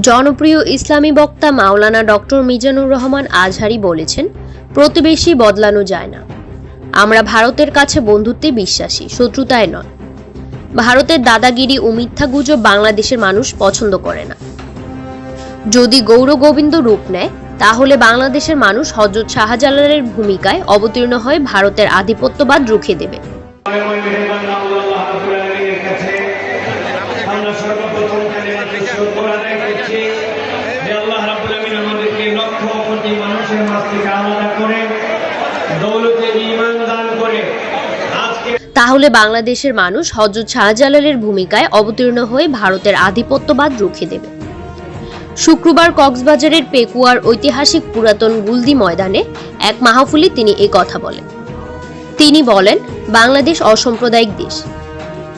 জনপ্রিয় ইসলামী বক্তা মাওলানা ডক্টর মিজানুর রহমান আজহারি বলেছেন, প্রতিবেশী বদলানো যায় না। আমরা ভারতের কাছে বন্ধুত্বে বিশ্বাসী, শত্রুতায় নয়। ভারতের দাদাগিরি ও মিথ্যা গুজব বাংলাদেশের মানুষ পছন্দ করে না। যদি গৌর গোবিন্দ রূপ নেয়, তাহলে বাংলাদেশের মানুষ হজরত শাহজালালের ভূমিকায় অবতীর্ণ হয়ে ভারতের আধিপত্যবাদ রুখে দেবে। আলাদা করে দৌলতে আজকে তাহলে বাংলাদেশের মানুষ হজরত শাহজালালের ভূমিকায় অবতীর্ণ হয়ে ভারতের আধিপত্যবাদ রুখে দেবে। শুক্রবার কক্সবাজারের পেকুয়ার ঐতিহাসিক পুরাতন গুলদি ময়দানে এক মাহফিলে তিনি এ কথা বলেন। তিনি বলেন, বাংলাদেশ অসাম্প্রদায়িক দেশ।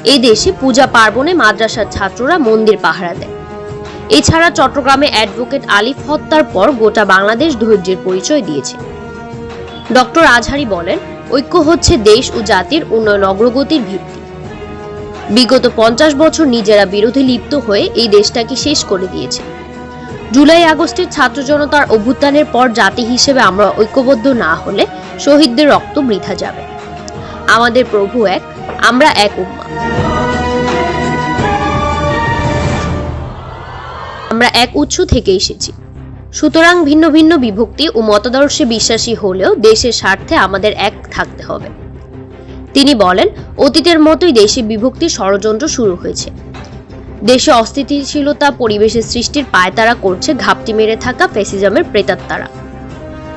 এ দেশে পূজা পার্বণে মাদ্রাসার ছাত্ররা মন্দির পাহারা দেয়। এছাড়া চট্টগ্রামে অ্যাডভোকেট আলিফ হত্যার পর গোটা বাংলাদেশ ধৈর্যের পরিচয় দিয়েছে। ডক্টর আজহারি বলেন ঐক্য হচ্ছে দেশ ও জাতির উন্নয়ন অগ্রগতির ভিত্তি। বিগত পঞ্চাশ বছর নিজেরা বিরোধে লিপ্ত হয়ে এই দেশটাকে শেষ করে দিয়েছে। জুলাই আগস্টের ছাত্র জনতার অভ্যুত্থানের পর জাতি হিসেবে আমরা ঐক্যবদ্ধ না হলে শহীদদের রক্ত বৃথা যাবে। আমাদের প্রভু এক, আমরা এক উম্মা। আমরা এক উৎস থেকে এসেছি। সুতরাং ভিন্ন ভিন্ন বিভক্তি ও মতাদর্শে বিশ্বাসী হলেও দেশের স্বার্থে আমাদের এক থাকতে হবে। তিনি বলেন, অতীতের মতোই দেশে বিভক্তি ষড়যন্ত্র শুরু হয়েছে। দেশে অস্থিতিশীলতা, পরিবেশের সৃষ্টির পায়তারা করছে, ঘাপটি মেরে থাকা ফেসিজমের প্রেতাত্মারা।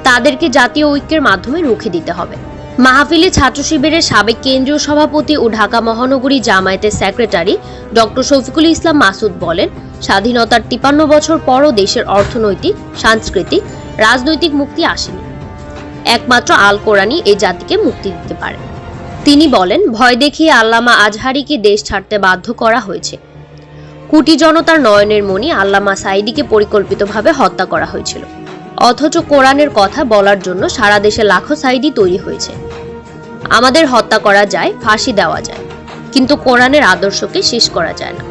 তাদেরকে জাতীয় ঐক্যের মাধ্যমে রুখে দিতে হবে। মাহফিলে ছাত্র শিবিরের সাবেক কেন্দ্রীয় সভাপতি ও ঢাকা মহানগরী জামায়াতের সেক্রেটারি ডক্টর শফিকুল ইসলাম মাসুদ বলেন, স্বাধীনতার তিপান্ন বছর পরও দেশের অর্থনৈতিক, সাংস্কৃতিক, রাজনৈতিক মুক্তি আসেনি। একমাত্র আল কোরআনই এই জাতিকে মুক্তি দিতে পারে। তিনি বলেন, ভয় দেখিয়ে আল্লামা আজহারিকে দেশ ছাড়তে বাধ্য করা হয়েছে। কুটি জনতার নয়নের মণি আল্লামা সাইদিকে পরিকল্পিতভাবে হত্যা করা হয়েছিল। অথচ কোরআনের কথা বলার জন্য সারা দেশে লাখো সাইডি তৈরি হয়েছে। আমাদের হত্যা করা যায়, ফাঁসি দেওয়া যায়, কিন্তু কোরআনের আদর্শকে শেষ করা যায় না।